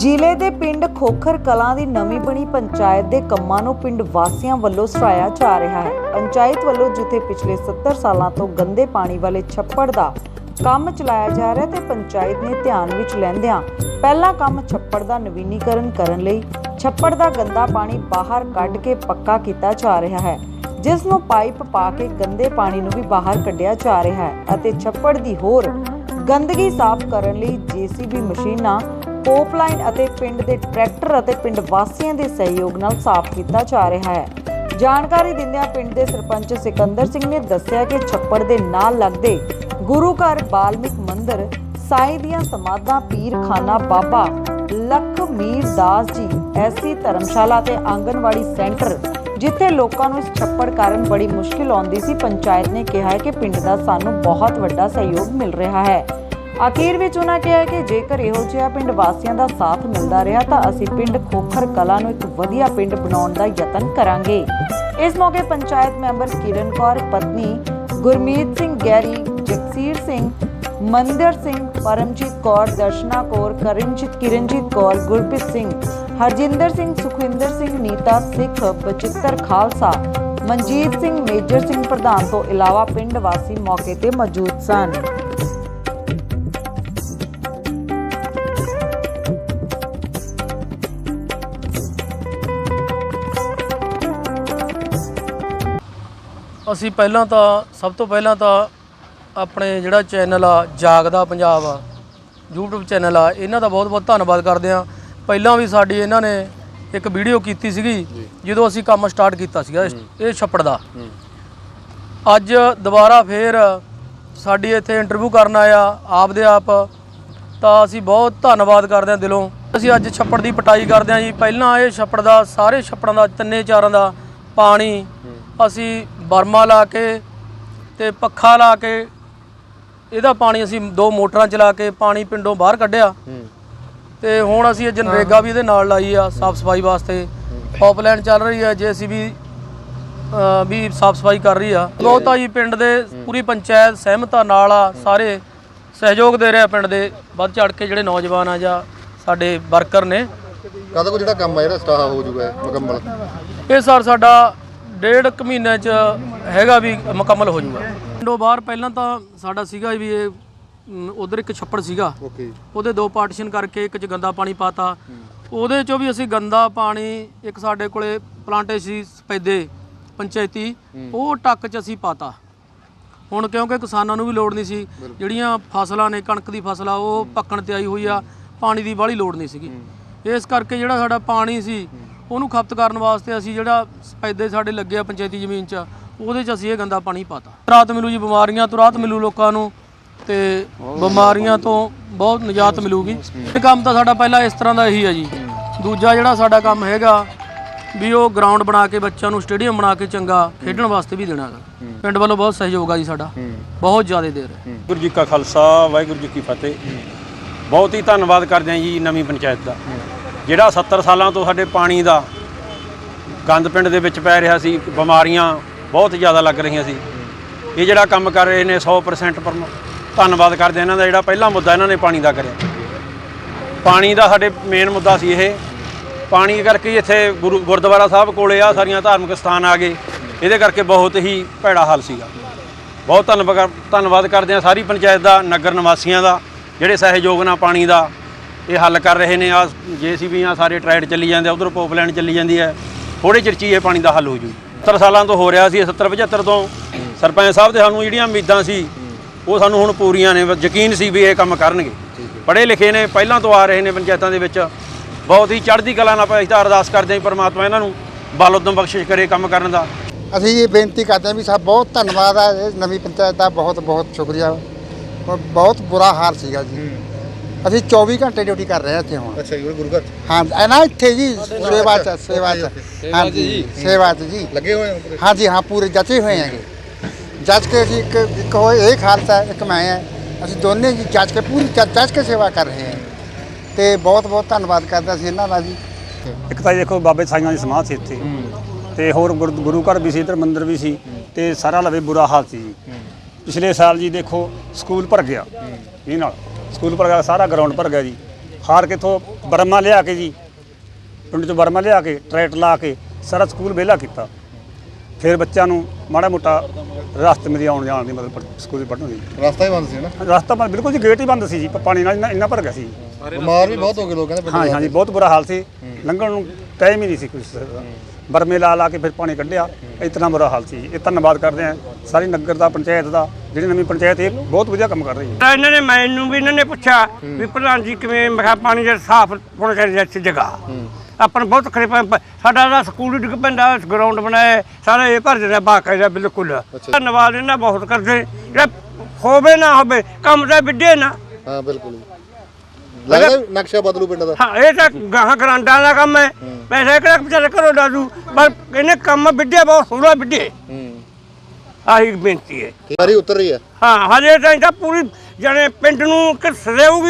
ਜ਼ਿਲ੍ਹੇ ਦੇ ਪਿੰਡ ਖੋਖਰ ਕਲਾਂ ਦੀ ਨਵੀਂ ਬਣੀ ਪੰਚਾਇਤ ਦੇ ਕੰਮਾਂ ਨੂੰ ਪਿੰਡ ਵਾਸੀਆਂ ਵੱਲੋਂ ਸਰਾਇਆ ਜਾ ਰਿਹਾ ਹੈ। ਪੰਚਾਇਤ ਵੱਲੋਂ ਜਿੱਥੇ ਪਿਛਲੇ 70 ਸਾਲਾਂ ਤੋਂ ਗੰਦੇ ਪਾਣੀ ਵਾਲੇ ਛੱਪੜ ਦਾ ਕੰਮ ਚਲਾਇਆ ਜਾ ਰਿਹਾ ਤੇ ਪੰਚਾਇਤ ਨੇ ਧਿਆਨ ਵਿੱਚ ਲੈਂਦਿਆਂ ਪਹਿਲਾ ਕੰਮ ਛੱਪੜ ਦਾ ਨਵੀਨੀਕਰਨ ਕਰਨ ਲਈ ਛੱਪੜ ਦਾ ਗੰਦਾ ਪਾਣੀ ਬਾਹਰ ਕੱਢ ਕੇ ਪੱਕਾ ਕੀਤਾ ਜਾ ਰਿਹਾ ਹੈ, ਜਿਸ ਨੂੰ ਪਾਈਪ ਪਾ ਕੇ ਗੰਦੇ ਪਾਣੀ ਨੂੰ ਵੀ ਬਾਹਰ ਕੱਢਿਆ ਜਾ ਰਿਹਾ ਹੈ ਅਤੇ ਛੱਪੜ ਦੀ ਹੋਰ ਗੰਦਗੀ ਸਾਫ਼ ਕਰਨ ਲਈ ਜੀਸੀਬੀ ਮਸ਼ੀਨਾਂ ਪੋਪਲਾਈਨ ਅਤੇ ਪਿੰਡ ਦੇ ਟਰੈਕਟਰ ਅਤੇ ਪਿੰਡ ਵਾਸੀਆਂ ਦੇ ਸਹਿਯੋਗ ਨਾਲ ਸਾਫ਼ ਕੀਤਾ ਜਾ ਰਿਹਾ ਹੈ। ਜਾਣਕਾਰੀ ਦਿੰਦਿਆਂ ਪਿੰਡ ਦੇ ਸਰਪੰਚ ਸਿਕੰਦਰ ਸਿੰਘ ਨੇ ਦੱਸਿਆ ਕਿ ਛੱਪੜ ਦੇ ਨਾਲ ਲੱਗਦੇ ਗੁਰੂ ਘਰ ਬਾਲਮਿਕ ਮੰਦਿਰ, ਸਾਈਂ ਦੀਆਂ ਸਮਾਧਾਂ, ਪੀਰਖਾਨਾ ਬਾਬਾ ਲਖਮੀਰ ਦਾਸ ਜੀ ਐਸੀ ਧਰਮਸ਼ਾਲਾ ਤੇ ਆਂਗਨਵਾੜੀ ਸੈਂਟਰ, ਜਿੱਥੇ ਲੋਕਾਂ ਨੂੰ ਇਸ ਛੱਪੜ ਕਾਰਨ ਬੜੀ ਮੁਸ਼ਕਿਲ ਆਉਂਦੀ ਸੀ। ਪੰਚਾਇਤ ਨੇ ਕਿਹਾ ਹੈ ਕਿ ਪਿੰਡ ਦਾ ਸਾਨੂੰ ਬਹੁਤ ਵੱਡਾ ਸਹਿਯੋਗ ਮਿਲ ਰਿਹਾ ਹੈ। ਅਖੀਰ ਵਿੱਚ ਉਹਨਾਂ ਕਿਹਾ ਕਿ ਜੇਕਰ ਇਹੋ ਜਿਹਾ ਪਿੰਡ ਵਾਸੀਆਂ ਦਾ ਸਾਥ ਮਿਲਦਾ ਰਿਹਾ ਤਾਂ ਅਸੀਂ ਪਿੰਡ ਖੋਖਰ ਕਲਾ ਨੂੰ ਇੱਕ ਵਧੀਆ ਪਿੰਡ ਬਣਾਉਣ ਦਾ ਯਤਨ ਕਰਾਂਗੇ। ਇਸ ਮੌਕੇ ਪੰਚਾਇਤ ਮੈਂਬਰ ਕਿਰਨ ਕੌਰ, ਪਤਨੀ ਗੁਰਮੀਤ ਸਿੰਘ ਗੈਰੀ ਜਗਸੀਰ ਸਿੰਘ, ਮੰਦਰ ਸਿੰਘ, ਪਰਮਜੀਤ ਕੌਰ, ਦਰਸ਼ਨਾ ਕੌਰ, ਕਰਨਜੀਤ, ਕਿਰਨਜੀਤ ਕੌਰ, ਗੁਰਪ੍ਰੀਤ ਸਿੰਘ, ਹਰਜਿੰਦਰ ਸਿੰਘ, ਸੁਖਵਿੰਦਰ ਸਿੰਘ, ਨੀਤਾ ਸਿੱਖ, ਬਚਿੱਤਰ ਖਾਲਸਾ, ਮਨਜੀਤ ਸਿੰਘ, ਮੇਜਰ ਸਿੰਘ ਪ੍ਰਧਾਨ ਤੋਂ ਇਲਾਵਾ ਪਿੰਡ ਵਾਸੀ ਮੌਕੇ ਤੇ ਮੌਜੂਦ ਸਨ। ਅਸੀਂ ਪਹਿਲਾਂ ਤਾਂ ਸਭ ਤੋਂ ਪਹਿਲਾਂ ਤਾਂ ਆਪਣੇ ਜਿਹੜਾ ਚੈਨਲ ਆ ਜਾਗਦਾ ਪੰਜਾਬ ਆ YouTube ਚੈਨਲ ਆ ਇਹਨਾਂ ਦਾ ਬਹੁਤ ਬਹੁਤ ਧੰਨਵਾਦ ਕਰਦੇ ਆ ਪਹਿਲਾਂ ਵੀ ਸਾਡੀ ਇਹਨਾਂ ਨੇ ਇੱਕ ਵੀਡੀਓ ਕੀਤੀ ਸੀਗੀ ਜਦੋਂ ਅਸੀਂ ਕੰਮ ਸਟਾਰਟ ਕੀਤਾ ਸੀਗਾ ਇਹ ਛੱਪੜ ਦਾ। ਅੱਜ ਦੁਬਾਰਾ ਫੇਰ ਸਾਡੀ ਇੱਥੇ ਇੰਟਰਵਿਊ ਕਰਨ ਆਇਆ ਆਪਦੇ ਆਪ। ਤਾਂ ਅਸੀਂ ਬਹੁਤ ਧੰਨਵਾਦ ਕਰਦੇ ਹਾਂ ਦਿਲੋਂ। ਅਸੀਂ ਅੱਜ ਛੱਪੜ ਦੀ ਪਟਾਈ ਕਰਦੇ ਹਾਂ ਜੀ। ਪਹਿਲਾਂ ਇਹ ਛੱਪੜ ਦਾ ਸਾਰੇ ਛੱਪੜਾਂ ਦਾ ਤਿੰਨੇ ਚਾਰਾਂ ਦਾ ਪਾਣੀ ਅਸੀਂ ਬਰਮਾ ਲਾ ਕੇ ਤੇ ਪੱਖਾ ਲਾ ਕੇ ਇਹਦਾ ਪਾਣੀ ਅਸੀਂ ਦੋ ਮੋਟਰਾਂ ਚਲਾ ਕੇ ਪਾਣੀ ਪਿੰਡੋਂ ਬਾਹਰ ਕੱਢਿਆ। ਤੇ ਹੁਣ ਅਸੀਂ ਇਹ ਜਨਰੇਗਾ ਵੀ ਇਹਦੇ ਨਾਲ ਲਾਈ ਆ ਸਾਫ਼ ਸਫ਼ਾਈ ਵਾਸਤੇ। ਪਾਈਪਲਾਈਨ ਚੱਲ ਰਹੀ ਹੈ ਜੇਸੀਬੀ ਅ, ਵੀ ਸਾਫ਼ ਸਫ਼ਾਈ ਕਰ ਰਹੀ ਆ। ਬਹੁਤ ਆ ਜੀ ਪਿੰਡ ਦੇ ਪੂਰੀ ਪੰਚਾਇਤ ਸਹਿਮਤਾ ਨਾਲ ਆ ਸਾਰੇ ਸਹਿਯੋਗ ਦੇ ਰਿਹਾ ਪਿੰਡ ਦੇ। ਵੱਧ ਚੜ ਕੇ ਜਿਹੜੇ ਨੌਜਵਾਨ ਆ ਜਾਂ ਸਾਡੇ ਵਰਕਰ ਨੇ। ਕਦੋਂ ਕੋ ਜਿਹੜਾ ਕੰਮ ਆ ਜਿਹੜਾ ਸਟਾਰਟ ਹੋ ਇਹ ਮੁਕੰਮਲ? ਇਹ ਸਰ ਸਾਡਾ ਡੇਢ ਕੁ ਮਹੀਨੇ ਚ ਹੈਗਾ ਵੀ ਮੁਕੰਮਲ ਹੋ ਜਾਊਗਾ। ਪਿੰਡੋਂ ਬਾਹਰ ਪਹਿਲਾਂ ਤਾਂ ਸਾਡਾ ਸੀਗਾ ਵੀ ਇਹ ਉਧਰ ਇੱਕ ਛੱਪੜ ਸੀਗਾ। ਓਕੇ। ਉਹਦੇ ਦੋ ਪਾਰਟੀਸ਼ਨ ਕਰਕੇ ਇੱਕ ਚ ਗੰਦਾ ਪਾਣੀ ਪਾਤਾ। ਉਹਦੇ ਚੋਂ ਵੀ ਅਸੀਂ ਗੰਦਾ ਪਾਣੀ ਇੱਕ ਸਾਡੇ ਕੋਲੇ ਪਲਾਂਟੇ ਸੀ ਸਪੈਦੇ ਪੰਚਾਇਤੀ ਉਹ ਟੱਕ ਚ ਅਸੀਂ ਪਾਤਾ। ਹੁਣ ਕਿਉਂਕਿ ਕਿਸਾਨਾਂ ਨੂੰ ਵੀ ਲੋੜ ਨਹੀਂ ਸੀ ਜਿਹੜੀਆਂ ਫਸਲਾਂ ਨੇ ਕਣਕ ਦੀ ਫਸਲ ਆ ਉਹ ਪੱਕਣ ਤੇ ਆਈ ਹੋਈ ਆ ਪਾਣੀ ਦੀ ਬਾਹਲੀ ਲੋੜ ਨਹੀਂ ਸੀਗੀ। ਇਸ ਕਰਕੇ ਜਿਹੜਾ ਸਾਡਾ ਪਾਣੀ ਸੀ ਉਹਨੂੰ ਖਪਤ ਕਰਨ ਵਾਸਤੇ ਅਸੀਂ ਜਿਹੜਾ ਸਪੈਦੇ ਸਾਡੇ ਲੱਗੇ ਆ ਪੰਚਾਇਤੀ ਜ਼ਮੀਨ 'ਚ ਉਹਦੇ 'ਚ ਅਸੀਂ ਇਹ ਗੰਦਾ ਪਾਣੀ ਪਾਤਾ। ਰਾਤ ਮਿਲੂ ਜੀ ਬਿਮਾਰੀਆਂ ਤੋਂ ਰਾਹਤ ਮਿਲੂ ਲੋਕਾਂ ਨੂੰ ਤੇ ਬਿਮਾਰੀਆਂ ਤੋਂ ਬਹੁਤ ਨਿਜਾਤ ਮਿਲੂਗੀ। ਇਹ ਕੰਮ ਤਾਂ ਸਾਡਾ ਪਹਿਲਾਂ ਇਸ ਤਰ੍ਹਾਂ ਦਾ ਇਹੀ ਹੈ ਜੀ। ਦੂਜਾ ਜਿਹੜਾ ਸਾਡਾ ਕੰਮ ਹੈਗਾ ਵੀ ਉਹ ਗਰਾਊਂਡ ਬਣਾ ਕੇ ਬੱਚਿਆਂ ਨੂੰ ਸਟੇਡੀਅਮ ਬਣਾ ਕੇ ਚੰਗਾ ਖੇਡਣ ਵਾਸਤੇ ਵੀ ਦੇਣਾ ਹੈਗਾ। ਪਿੰਡ ਵੱਲੋਂ ਬਹੁਤ ਸਹਿਯੋਗ ਆ ਜੀ ਸਾਡਾ। ਬਹੁਤ ਜ਼ਿਆਦਾ ਦੇ ਰਿਹਾ। ਵਾਹਿਗੁਰੂ ਜੀ ਕਾ ਖਾਲਸਾ ਵਾਹਿਗੁਰੂ ਜੀ ਕੀ ਫਤਿਹ। ਬਹੁਤ ਹੀ ਧੰਨਵਾਦ ਕਰਦੇ ਹਾਂ ਜੀ ਨਵੀਂ ਪੰਚਾਇਤ ਦਾ। ਜਿਹੜਾ 70 ਸਾਲਾਂ ਤੋਂ ਸਾਡੇ ਪਾਣੀ ਦਾ ਗੰਦ ਪਿੰਡ ਦੇ ਵਿੱਚ ਪੈ ਰਿਹਾ ਸੀ, ਬਿਮਾਰੀਆਂ ਬਹੁਤ ਜ਼ਿਆਦਾ ਲੱਗ ਰਹੀਆਂ ਸੀ। ਇਹ ਜਿਹੜਾ ਕੰਮ ਕਰ ਰਹੇ ਨੇ 100% ਪਰ ਧੰਨਵਾਦ ਕਰਦੇ ਇਹਨਾਂ ਦਾ, ਜਿਹੜਾ ਪਹਿਲਾ ਮੁੱਦਾ ਇਹਨਾਂ ਨੇ ਪਾਣੀ ਦਾ ਕਰਿਆ। ਪਾਣੀ ਦਾ ਸਾਡੇ ਮੇਨ ਮੁੱਦਾ ਸੀ ਇਹ। ਪਾਣੀ ਕਰਕੇ ਇੱਥੇ ਗੁਰੂ ਗੁਰਦੁਆਰਾ ਸਾਹਿਬ ਕੋਲੇ ਆ, ਸਾਰੀਆਂ ਧਾਰਮਿਕ ਸਥਾਨ ਆ ਗਏ। ਇਹਦੇ ਕਰਕੇ ਬਹੁਤ ਹੀ ਭੈੜਾ ਹਾਲ ਸੀਗਾ। ਬਹੁਤ ਧੰਨਵਾਦ ਧੰਨਵਾਦ ਕਰਦੇ ਹਾਂ ਸਾਰੀ ਪੰਚਾਇਤ ਦਾ, ਨਗਰ ਨਿਵਾਸੀਆਂ ਦਾ, ਜਿਹੜੇ ਸਹਿਯੋਗ ਨਾਲ ਪਾਣੀ ਦਾ ਇਹ ਹੱਲ ਕਰ ਰਹੇ ਨੇ ਆ ਜੀਸੀਬੀਆਂ ਸਾਰੇ ਟਰੈਡ ਚੱਲੀ ਜਾਂਦੇ ਆ, ਉਧਰ ਪੋਪਲਾਈਨ ਚੱਲੀ ਜਾਂਦੀ ਹੈ। ਥੋੜੇ ਚਿਰ 'ਚ ਹੀ ਇਹ ਪਾਣੀ ਦਾ ਹੱਲ ਹੋ ਜੂ। 70 ਸਾਲਾਂ ਤੋਂ ਹੋ ਰਿਹਾ ਸੀ 70 75 ਤੋਂ। ਸਰਪੰਚ ਸਾਹਿਬ ਦੇ ਸਾਨੂੰ ਜਿਹੜੀਆਂ ਉਮੀਦਾਂ ਸੀ, ਉਹ ਸਾਨੂੰ ਹੁਣ ਪੂਰੀਆਂ ਨੇ। ਯਕੀਨ ਸੀ ਵੀ ਇਹ ਕੰਮ ਕਰਨਗੇ। ਪੜ੍ਹੇ ਲਿਖੇ ਨੇ, ਪਹਿਲਾਂ ਤੋਂ ਆ ਰਹੇ ਨੇ ਪੰਚਾਇਤਾਂ ਦੇ ਵਿੱਚ। ਬਹੁਤ ਹੀ ਚੜ੍ਹਦੀ ਕਲਾ ਨਾਲ ਆਪਾਂ ਇਸ ਦਾ ਅਰਦਾਸ ਕਰਦੇ ਹਾਂ ਜੀ ਪਰਮਾਤਮਾ ਇਹਨਾਂ ਨੂੰ ਬਲ ਉਦਮ ਬਖਸ਼ਿਸ਼ ਕਰੇ ਕੰਮ ਕਰਨ ਦਾ। ਅਸੀਂ ਇਹ ਬੇਨਤੀ ਕਰਦੇ ਹਾਂ ਵੀ ਸਾਹਿਬ ਬਹੁਤ ਧੰਨਵਾਦ ਆ ਇਹ ਨਵੀਂ ਪੰਚਾਇਤ ਦਾ ਬਹੁਤ ਬਹੁਤ ਸ਼ੁਕਰੀਆ ਬਹੁਤ ਬੁਰਾ ਹਾਲ ਸੀਗਾ ਜੀ। ਅਸੀਂ 24 ਘੰਟੇ ਡਿਊਟੀ ਕਰ ਰਹੇ ਹਾਂ ਇੱਥੇ ਹੁਣ। ਅੱਛਾ ਜੀ ਗੁਰੂ ਘਰ ਹਾਂ ਇਹ ਨਾ ਇੱਥੇ ਜੀ ਸੇਵਾ ਚ ਸੇਵਾ ਚ। ਹਾਂਜੀ ਸੇਵਾ ਚ ਜੀ। ਲੱਗੇ ਹੋਏ ਹੋ ਪੂਰੇ? ਹਾਂਜੀ ਹਾਂ ਪੂਰੇ ਜੱਜੇ ਹੋਏ ਹੈਗੇ। ਜੱਜ ਕੇ ਜੀ ਇੱਕ ਇੱਕ ਹੋਏ ਇਹ ਖਾਲਸਾ ਇੱਕ ਮੈਂ ਹੈ। ਅਸੀਂ ਦੋਨੇ ਜੀ ਜੱਜ ਕੇ ਪੂਰੀ ਜੱਜ ਜੱਜ ਕੇ ਸੇਵਾ ਕਰ ਰਹੇ ਹਾਂ। ਤੇ ਬਹੁਤ ਬਹੁਤ ਧੰਨਵਾਦ ਕਰਦਾ ਸੀ ਇਹਨਾਂ ਦਾ ਜੀ। ਇੱਕ ਤਾਂ ਦੇਖੋ ਬਾਬੇ ਸਾਈਆਂ ਦੀ ਸਮਾਧ ਸੀ ਇੱਥੇ। ਤੇ ਹੋਰ ਗੁਰ- ਗੁਰੂ ਘਰ ਵੀ ਸੀ ਇੱਧਰ ਮੰਦਿਰ ਵੀ ਸੀ ਤੇ ਸਾਰਾ ਲਵੇ ਬੁਰਾ ਹਾਲ ਸੀ ਜੀ। ਪਿਛਲੇ ਸਾਲ ਜੀ ਦੇਖੋ ਸਕੂਲ ਭਰ ਗਿਆ। ਇਹ ਨਾਲ। ਸਕੂਲ ਭਰ ਗਿਆ ਸਾਰਾ ਗਰਾਊਂਡ ਭਰ ਗਿਆ ਜੀ। ਹਾਰ ਕੇ ਤੋਂ ਬਰਮਾ ਲਿਆ ਕੇ ਜੀ ਪਿੰਡ ਤੋਂ ਬਰਮਾ ਲਿਆ ਕੇ ਟਰੈਕਟਰ ਲਾ ਕੇ ਸਾਰਾ ਸਕੂਲ ਵਿਹਲਾ ਕੀਤਾ। ਫਿਰ ਬੱਚਿਆਂ ਨੂੰ ਮਾੜਾ ਮੋਟਾ ਰਸਤੇ ਮੇਰੀ ਆਉਣ ਜਾਣ ਦੀ ਮਤਲਬ ਸਕੂਲ ਪੜ੍ਹਨ ਦੀ। ਰਸਤਾ ਹੀ ਬੰਦ ਸੀ ਨਾ? ਰਸਤਾ ਬੰਦ ਬਿਲਕੁਲ ਜੀ ਗੇਟ ਹੀ ਬੰਦ ਸੀ ਜੀ ਪਾਣੀ ਨਾਲ ਇੰਨਾ- ਇੰਨਾ ਭਰ ਗਿਆ ਸੀ ਬਿਮਾਰ ਵੀ ਬਹੁਤ ਹੋ ਗਏ ਲੋਕ ਕਹਿੰਦੇ ਹਾਂ ਹਾਂ ਜੀ ਬਹੁਤ ਬੁਰਾ ਹਾਲ ਸੀ। ਲੰਘਣ ਨੂੰ ਟਾਈਮ ਹੀ ਨਹੀਂ ਸੀ ਕੁਝ ਬਰਮੇ ਲਾ ਲਾ ਕੇ ਫਿਰ ਪਾਣੀ ਕੱਢਿਆ। ਇਤਨਾ ਬੁਰਾ ਹਾਲ ਸੀ। ਇਹ ਧੰਨਵਾਦ ਕਰਦੇ ਆ ਸਾਰੀ ਨਗਰ ਦਾ ਪੰਚਾਇਤ ਦਾ ਜਿਹੜੀ ਨਵੀਂ ਪੰਚਾਇਤ ਇਹ ਬਹੁਤ ਵਧੀਆ ਕੰਮ ਕਰ ਰਹੀ ਹੈ। ਇਹਨਾਂ ਨੇ ਮੈਨੂੰ ਵੀ ਇਹਨਾਂ ਨੇ ਪੁੱਛਿਆ ਵੀ ਪ੍ਰਧਾਨ ਜੀ ਕਿਵੇਂ ਮੈਂ ਕਿਹਾ ਪਾਣੀ ਦਾ ਸਾਫ਼ ਹੋਣਾ ਚਾਹੀਦਾ ਇੱਥੇ ਜਗ੍ਹਾ। ਆਪਾਂ ਬਹੁਤ ਖਰੇ ਸਾਡਾ ਦਾ ਸਕੂਲ ਡਿੱਗ ਪੈਂਦਾ ਗਰਾਊਂਡ ਬਣਾਇਆ ਸਾਰਾ ਇਹ ਭਰ ਜਾਂਦਾ ਬਾਕਾਇਦਾ ਬਿਲਕੁਲ। ਧੰਨਵਾਦ ਇਹਨਾਂ ਬਹੁਤ ਕਰਦੇ। ਜੇ ਹੋਵੇ ਨਾ ਹੋਵੇ ਕੰਮ ਤਾਂ ਵਿੱਢੇ ਨਾ। ਹਾਂ ਬਿਲਕੁਲ। ਲੱਗਦਾ ਵੀ ਨਕਸ਼ਾ ਬਦਲੂ ਪਿੰਡ ਦਾ? ਹਾਂ ਇਹ ਤਾਂ ਗਾਹਾਂ ਗਰਾਂਡਾਂ ਦਾ ਕੰਮ ਹੈ। ਪੈਸੇ ਕਿਹੜਾ ਵਿਚਾਰੇ ਘਰੋਂ ਡਾਦੂ ਪਰ ਇਹਨੇ ਕੰਮ ਵਿੱਢੇ ਬਹੁਤ ਸੋਹਣਾ ਵਿੱਢੇ ਹੂੰ। ਆਹੀ ਬੇਨਤੀ ਹੈ। ਸਾਰੀ ਉਤਰ ਰਹੀ ਹੈ। ਹਾਂ ਹਜੇ ਤਾਂ ਤਾਂ ਪੂਰੀ ਜਣੇ ਪਿੰਡ ਨੂੰ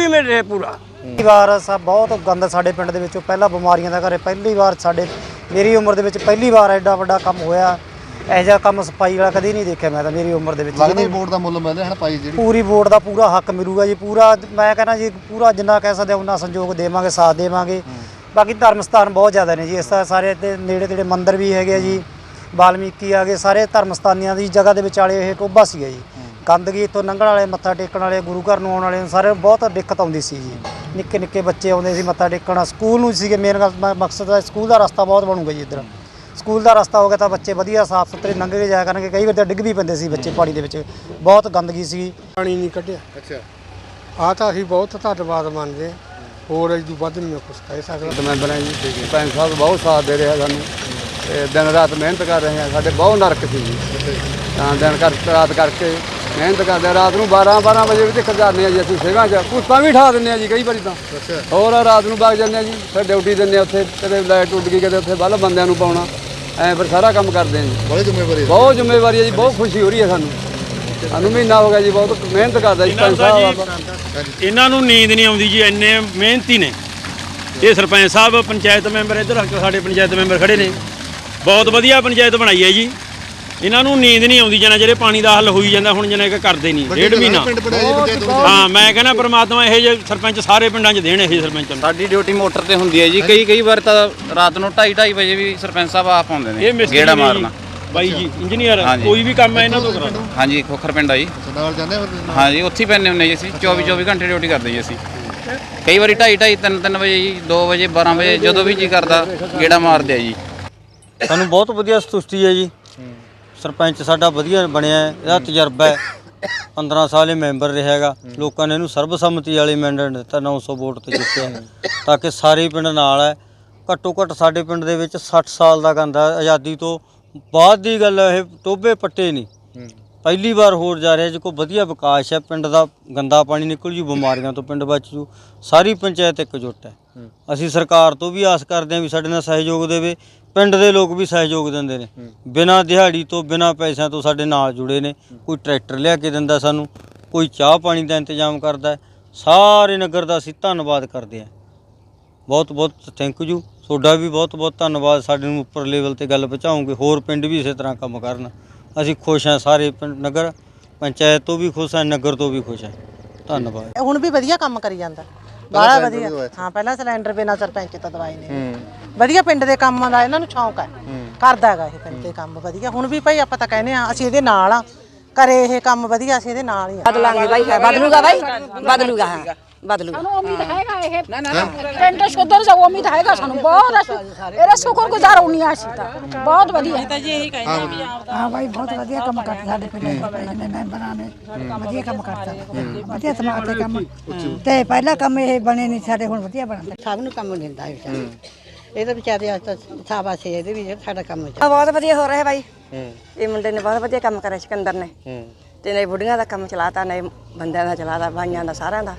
ਮੇਰੇ ਪੂਰਾ। ਪਹਿਲੀ ਵਾਰ ਸਾ ਬਹੁਤ ਗੰਦ ਸਾਡੇ ਪਿੰਡ ਦੇ ਵਿੱਚੋਂ ਪਹਿਲਾਂ ਬਿਮਾਰੀਆਂ ਦਾ ਘਰੇ ਪਹਿਲੀ ਵਾਰ ਸਾਡੇ ਮੇਰੀ ਉਮਰ ਦੇ ਵਿੱਚ ਪਹਿਲੀ ਵਾਰ ਐਡਾ ਵੱਡਾ ਕੰਮ ਹੋਇਆ। ਇਹੋ ਜਿਹਾ ਕੰਮ ਸਫ਼ਾਈ ਵਾਲਾ ਕਦੀ ਨਹੀਂ ਦੇਖਿਆ ਮੈਂ ਤਾਂ ਮੇਰੀ ਉਮਰ ਦੇ ਵਿੱਚ। ਲੱਗਦਾ ਵੋਟ ਦਾ ਮੁੱਲ ਮਿਲ ਰਿਹਾ ਹਨ ਪਾਈ ਜਿਹੜੀ। ਪੂਰੀ ਵੋਟ ਦਾ ਪੂਰਾ ਹੱਕ ਮਿਲੂਗਾ ਜੀ ਪੂਰਾ ਮੈਂ ਕਹਿੰਦਾ ਜੀ ਪੂਰਾ ਜਿੰਨਾ ਕਹਿ ਸਕਦੇ ਹਾਂ ਉਨਾ ਸੰਯੋਗ ਦੇਵਾਂਗੇ ਸਾਥ ਦੇਵਾਂਗੇ। ਬਾਕੀ ਧਰਮ ਸਥਾਨ ਬਹੁਤ ਜ਼ਿਆਦਾ ਨੇ ਜੀ ਇਸ ਤਰ੍ਹਾਂ ਸਾਰੇ ਤੇ ਨੇੜੇ ਤੇੜੇ ਮੰਦਿਰ ਵੀ ਹੈਗੇ ਆ ਜੀ ਵਾਲਮੀਕੀ ਆ ਗਏ ਸਾਰੇ ਧਰਮ ਸਥਾਨੀਆਂ ਦੀ ਜਗ੍ਹਾ ਦੇ ਵਿਚਾਲੇ ਇਹ ਟੋਭਾ ਸੀਗਾ ਜੀ। ਗੰਦਗੀ ਤੋਂ ਲੰਘਣ ਵਾਲੇ ਮੱਥਾ ਟੇਕਣ ਵਾਲੇ ਗੁਰੂ ਘਰ ਨੂੰ ਆਉਣ ਵਾਲੇ ਨੂੰ ਸਾਰੇ ਬਹੁਤ ਦਿੱਕਤ ਆਉਂਦੀ ਸੀ ਜੀ। ਨਿੱਕੇ ਨਿੱਕੇ ਬੱਚੇ ਆਉਂਦੇ ਸੀ ਮੱਥਾ ਟੇਕਣ ਸਕੂਲ ਨੂੰ ਸੀਗੇ ਮੇਨ ਮਕਸਦ ਹੈ ਸਕੂਲ ਦਾ ਰਸਤਾ ਬਹੁਤ ਬਣੂਗਾ ਜੀ ਇੱਧਰ। ਸਕੂਲ ਦਾ ਰਸਤਾ ਹੋ ਗਿਆ ਤਾਂ ਬੱਚੇ ਵਧੀਆ ਸਾਫ਼ ਸੁਥਰੇ ਲੰਘ ਕੇ ਜਾਇਆ ਕਰਨਗੇ। ਕਈ ਵਾਰ ਤਾਂ ਡਿੱਗ ਵੀ ਪੈਂਦੇ ਸੀ ਬੱਚੇ ਪਾਣੀ ਦੇ ਵਿੱਚ। ਬਹੁਤ ਗੰਦਗੀ ਸੀ ਪਾਣੀ ਨਹੀਂ ਕੱਢਿਆ। ਅੱਛਾ। ਆ ਤਾਂ ਅਸੀਂ ਬਹੁਤ ਧੰਨਵਾਦ ਮੰਨਦੇ ਹਾਂ। ਹੋਰ ਇਸ ਤੋਂ ਵੱਧ ਨਹੀਂ ਮੈਂ ਕੁਝ ਕਹਿ ਸਕਦਾ। ਮੈਂਬਰ ਹਾਂ ਜੀ ਸਰਪੰਚ ਸਾਹਿਬ ਬਹੁਤ ਸਾਥ ਦੇ ਰਿਹਾ ਸਾਨੂੰ। ਤੇ ਦਿਨ ਰਾਤ ਮਿਹਨਤ ਕਰ ਰਹੇ ਆ। ਸਾਡੇ ਬਹੁਤ ਨਰਕ ਸੀ ਜੀ। ਤਾਂ ਦਿਨ ਕਰ ਰਾਤ ਕਰਕੇ ਮਿਹਨਤ ਕਰਦੇ ਆ। ਰਾਤ ਨੂੰ 12 12 ਵਜੇ ਵੀ ਤੱਕ ਜਾਂਦੇ ਆ ਜੀ ਅਸੀਂ ਸੇਵਾ 'ਚ। ਪੁਸਤਾਂ ਵੀ ਠਾ ਦਿੰਦੇ ਆ ਜੀ ਕਈ ਵਾਰੀ ਤਾਂ। ਅੱਛਾ। ਹੋਰ ਰਾਤ ਨੂੰ ਵਗ ਜਾਂਦੇ ਆ ਜੀ। ਫਿਰ ਡਿਊਟੀ ਦਿੰਦੇ ਆ ਉੱਥੇ। ਕਦੇ ਲਾਈਟ ਉੱਡ ਗਈ ਕਦੇ ਉੱਥੇ ਵੱਲ ਬੰਦਿਆਂ ਨੂੰ ਪਾਉਣਾ। ਐਂ ਫਿਰ ਸਾਰਾ ਕੰਮ ਕਰਦੇ ਆ ਜੀ। ਬੜੀ ਜ਼ਿੰਮੇਵਾਰੀ ਹੈ ਬਹੁਤ ਜ਼ਿੰਮੇਵਾਰੀ ਹੈ ਜੀ। ਬਹੁਤ ਖੁਸ਼ੀ ਹੋ ਰਹੀ ਹੈ ਸਾਨੂੰ। ਸਾਨੂੰ ਮਹੀਨਾ ਹੋ ਗਿਆ ਜੀ ਬਹੁਤ ਮਿਹਨਤ ਕਰਦਾ ਜੀ। ਸਰਪੰਚ ਸਾਹਿਬ ਇਹਨਾਂ ਨੂੰ ਨੀਂਦ ਨਹੀਂ ਆਉਂਦੀ ਜੀ। ਇੰਨੇ ਮਿਹਨਤੀ ਨੇ। ਇਹ ਸਰਪੰਚ ਸਾਹਿਬ ਪੰਚਾਇਤ ਮੈਂਬਰ ਇੱਧਰ ਸਾਡੇ ਪੰਚਾਇਤ ਮੈਂਬਰ ਖੜੇ ਨੇ। ਬਹੁਤ ਵਧੀਆ ਪੰਚਾਇਤ ਬਣਾਈ ਹੈ ਜੀ। ਇਹਨਾਂ ਨੂੰ ਨੀਂਦ ਨਹੀਂ ਆਉਂਦੀ ਜਨਾ ਜਿਹੜੇ ਪਾਣੀ ਦਾ ਹੱਲ ਹੋਈ ਜਾਂਦਾ ਹੁਣ ਜਨਾ ਕਿ ਕਰਦੇ ਨਹੀਂ ਡੇਢ ਮਹੀਨਾ। ਪਿੰਡ ਜੀ ਹਾਂ ਮੈਂ ਕਹਿੰਦਾ ਪ੍ਰਮਾਤਮਾ ਇਹ ਜੇ ਸਰਪੰਚ ਸਾਰੇ ਪਿੰਡਾਂ 'ਚ ਦੇਣ ਇਹ ਸਰਪੰਚਾਂ ਨੂੰ। ਸਾਡੀ ਡਿਊਟੀ ਮੋਟਰ ਤੇ ਹੁੰਦੀ ਹੈ ਜੀ। ਕਈ ਕਈ ਵਾਰ ਤਾਂ ਰਾਤ ਨੂੰ 2:30 2:30 ਵਜੇ ਵੀ ਸਰਪੰਚ ਸਾਹਿਬ ਆਪ ਆਉਂਦੇ ਇਹ ਨੇ ਮਿਸਤਰੀ ਗੇੜਾ ਨੇ ਮਾਰਨਾ। ਬਾਈ ਜੀ ਇੰਜੀਨੀਅਰ ਹਾਂਜੀ। ਕੋਈ ਵੀ ਕੰਮ ਹੈ ਇਹਨਾਂ ਤੋਂ ਕਰਾਉਣਾ ਹਾਂਜੀ ਖੋਖਰ ਪਿੰਡ ਆ ਜੀ। ਅੱਛਾ, ਨਾਲ ਜਾਂਦੇ ਹੋ ਫਿਰ? ਹਾਂਜੀ ਉੱਥੇ ਹੀ ਪੈਂਦੇ ਹੁੰਦੇ ਜੀ ਅਸੀਂ। 24 24 ਘੰਟੇ ਡਿਊਟੀ ਕਰਦੇ ਜੀ ਅਸੀਂ। ਕਈ ਵਾਰੀ 2:30 2:30 3 3 ਵਜੇ ਜੀ 2 ਵਜੇ 12 ਵਜੇ ਜਦੋਂ ਵੀ ਜੀ ਕਰਦਾ ਗੇੜਾ ਮਾਰਦੇ ਆ ਜੀ। ਸਾਨੂੰ ਬਹੁਤ ਵਧੀਆ ਸੰਤੁਸ਼ਟੀ ਹੈ ਜੀ। ਸਰਪੰਚ ਸਾਡਾ ਵਧੀਆ ਬਣਿਆ ਹੈ ਇਹਦਾ ਤਜਰਬਾ ਹੈ। 15 ਸਾਲ ਇਹ ਮੈਂਬਰ ਰਿਹਾ ਹੈਗਾ। ਲੋਕਾਂ ਨੇ ਇਹਨੂੰ ਸਰਬਸੰਮਤੀ ਵਾਲੇ ਮੈਂਡੇਟ ਦਿੱਤਾ 900 ਵੋਟ ਤੇ ਜਿੱਤਿਆ ਹੈ ਤਾਂ ਕਿ ਸਾਰੇ ਪਿੰਡ ਨਾਲ ਹੈ। ਘੱਟੋ ਘੱਟ ਸਾਡੇ ਪਿੰਡ ਦੇ ਵਿੱਚ 60 ਸਾਲ ਦਾ ਗੰਦਾ ਆਜ਼ਾਦੀ ਤੋਂ ਬਾਅਦ ਦੀ ਗੱਲ ਹੈ ਇਹ ਟੋਬੇ ਪੱਟੇ ਨਹੀਂ। ਪਹਿਲੀ ਵਾਰ ਹੋਰ ਜਾ ਰਿਹਾ ਜੇ ਕੋਈ ਵਧੀਆ ਵਿਕਾਸ ਹੈ ਪਿੰਡ ਦਾ ਗੰਦਾ ਪਾਣੀ ਨਿਕਲ ਜੂ ਬਿਮਾਰੀਆਂ ਤੋਂ ਪਿੰਡ ਬਚ ਜੂ। ਸਾਰੀ ਪੰਚਾਇਤ ਇਕਜੁੱਟ ਹੈ। ਅਸੀਂ ਸਰਕਾਰ ਤੋਂ ਵੀ ਆਸ ਕਰਦੇ ਹਾਂ ਵੀ ਸਾਡੇ ਨਾਲ ਸਹਿਯੋਗ ਦੇਵੇ। ਪਿੰਡ ਦੇ ਲੋਕ ਵੀ ਸਹਿਯੋਗ ਦਿੰਦੇ ਨੇ। ਬਿਨਾਂ ਦਿਹਾੜੀ ਤੋਂ ਬਿਨਾਂ ਪੈਸਿਆਂ ਤੋਂ ਸਾਡੇ ਨਾਲ ਜੁੜੇ ਨੇ। ਕੋਈ ਟਰੈਕਟਰ ਲਿਆ ਕੇ ਦਿੰਦਾ ਸਾਨੂੰ ਕੋਈ ਚਾਹ ਪਾਣੀ ਦਾ ਇੰਤਜ਼ਾਮ ਕਰਦਾ। ਸਾਰੇ ਨਗਰ ਦਾ ਅਸੀਂ ਧੰਨਵਾਦ ਕਰਦੇ ਹਾਂ। ਬਹੁਤ ਬਹੁਤ ਥੈਂਕ ਯੂ ਤੁਹਾਡਾ ਵੀ ਬਹੁਤ ਬਹੁਤ ਧੰਨਵਾਦ। ਸਾਡੇ ਨੂੰ ਉੱਪਰ ਲੈਵਲ ਤੇ ਗੱਲ ਪਹੁੰਚਾਓਗੇ। ਹੋਰ ਪਿੰਡ ਵੀ ਇਸੇ ਤਰ੍ਹਾਂ ਕੰਮ ਕਰਨ। ਅਸੀਂ ਖੁਸ਼ ਹਾਂ ਸਾਰੇ ਪਿੰਡ ਨਗਰ ਪੰਚਾਇਤ ਤੋਂ ਵੀ ਖੁਸ਼ ਹਾਂ ਨਗਰ ਤੋਂ ਵੀ ਖੁਸ਼ ਹਾਂ। ਧੰਨਵਾਦ। ਹੁਣ ਵੀ ਵਧੀਆ ਕੰਮ ਕਰੀ ਜਾਂਦਾ। ਬਾਹਲਾ ਵਧੀਆ। ਹਾਂ ਪਹਿਲਾਂ ਸਿਲੰਡਰ ਬਿਨਾਂ ਸਰਪੰਚ ਤਾਂ ਦਵਾਈ ਨੇ ਵਧੀਆ ਪਿੰਡ ਦੇ ਕੰਮਾਂ ਦਾ ਇਹਨਾਂ ਨੂੰ ਸ਼ੌਂਕ ਹੈ। ਕਰਦਾ ਹੈਗਾ ਇਹ ਪਿੰਡ ਦੇ ਕੰਮ ਵਧੀਆ। ਹੁਣ ਵੀ ਭਾਈ ਆਪਾਂ ਤਾਂ ਕਹਿੰਦੇ ਆ ਅਸੀਂ ਇਹਦੇ ਨਾਲ ਆ ਕਰੇ ਇਹ ਕੰਮ ਵਧੀਆ ਅਸੀਂ ਇਹਦੇ ਨਾਲ ਹੀ ਆ ਬਦਲਾਂਗੇ ਬਾਈ ਬਦਲੂਗਾ ਬਾਈ। ਬਦਲੂਗਾ ਹਾਂ ਬਦਲੂਗਾ। ਉਮੀਦ ਹੈਗਾ ਇਹ। ਪਿੰਡ ਸੁਧਰ ਜਾ ਉਮੀਦ ਹੈਗਾ ਸਾਨੂੰ। ਬਹੁਤ ਇਹਦਾ ਸ਼ੁਕਰਗੁਜ਼ਾਰ ਹੁੰਨੀ ਆ ਅਸੀਂ ਤਾਂ। ਬਹੁਤ ਵਧੀਆ। ਤਾਂ ਜੀ ਇਹੀ ਕਹਿੰਦੇ ਹਾਂ ਬਾਈ ਬਹੁਤ ਵਧੀਆ ਕੰਮ ਕਰਦਾ ਸਾਡੇ ਪਿੰਡ ਦੇ ਮੈਂਬਰਾਂ ਨੇ। ਵਧੀਆ ਕੰਮ ਕਰਦਾ ਵਧੀਆ ਸਮਾਜ ਤੇ ਕੰਮ। ਤੇ ਪਹਿਲਾ ਕੰਮ ਇਹ ਬਣੇ ਨਹੀਂ ਸਾਡੇ ਹੁਣ ਵਧੀਆ ਬਣਦਾ। ਸਭ ਨੂੰ ਕੰਮ ਦਿੰਦਾ ਹੈ। ਵਿਚਾਰਾ ਇਹ ਤਾਂ ਵਿਚਾਰੇ ਅੱਜ ਤਾਂ ਸਾਬਾਸ਼ ਹੈ ਇਹਦੇ ਵੀ ਸਾਡਾ ਕੰਮ ਹੈ ਬਹੁਤ ਵਧੀਆ ਹੋ ਰਿਹਾ ਬਾਈ। ਇਹ ਮੁੰਡੇ ਨੇ ਬਹੁਤ ਵਧੀਆ ਕੰਮ ਕਰਿਆ ਸਿਕੰਦਰ ਨੇ। ਤੇ ਨੇ ਬੁੱਢੀਆਂ ਦਾ ਕੰਮ ਚਲਾਤਾ ਨੇ ਬੰਦਿਆਂ ਦਾ ਚਲਾਤਾ ਬਾਈਆਂ ਦਾ ਸਾਰਿਆਂ ਦਾ।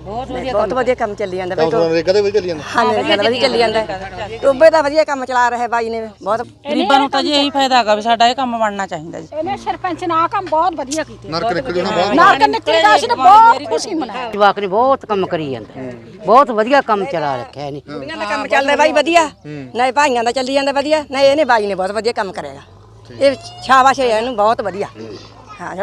ਬਹੁਤ ਵਧੀਆ ਬਹੁਤ ਵਧੀਆ ਕੰਮ ਚੱਲੀ ਜਾਂਦਾ ਬਾਈ ਤਾਂ। ਨਰੇਗਾ ਦੇ ਵਿੱਚ ਚੱਲੀ ਜਾਂਦਾ। ਹਾਂ ਮੇਰੇ ਨਾਲ ਵਧੀਆ ਚੱਲੀ ਜਾਂਦਾ। ਟੋਬੇ ਦਾ ਵਧੀਆ ਕੰਮ ਚਲਾ ਰਿਹਾ ਬਾਈ ਨੇ। ਬਹੁਤ ਗਰੀਬਾਂ ਨੂੰ ਤਾਂ ਜੀ ਇਹੀ ਫਾਇਦਾ ਹੈਗਾ ਵੀ ਸਾਡਾ ਇਹ ਕੰਮ ਬਣਨਾ ਚਾਹੀਦਾ ਜੀ। ਇਹਨੇ ਸਰਪੰਚ ਨੇ ਆ ਕੰਮ ਬਹੁਤ ਵਧੀਆ ਕੀਤੇ। ਨਰਕ ਨਿਕਲ ਜਾਣਾ ਬਾਹਰ ਨਾ ਕਿ ਨਿਕਲੀ ਦਾ ਅਸੀਂ ਤਾਂ ਬਹੁਤ ਖੁਸ਼ੀ ਮਨਾਈ ਜਵਾਕ ਨੇ ਬਹੁਤ ਕੰਮ ਕਰੀ ਜਾਂਦਾ। ਬਹੁਤ ਵਧੀਆ ਕੰਮ ਚਲਾ ਰੱਖਿਆ ਇਹਨੇ। ਕੁੜੀਆਂ ਦਾ ਕੰਮ ਚੱਲਦਾ ਬਾਈ ਵਧੀਆ। ਨਹੀਂ ਭਾਈਆਂ ਦਾ ਚੱਲੀ ਜਾਂਦਾ ਵਧੀਆ। ਨਹੀਂ ਇਹਨੇ ਬਾਈ ਨੇ ਬਹੁਤ ਵਧੀਆ ਕੰਮ ਕਰਿਆਗਾ ਇਹ ਸ਼ਾਬਾਸ਼ ਹੈ ਇਹਨੂੰ ਬਹੁਤ ਵਧੀਆ। ਹਾਂ।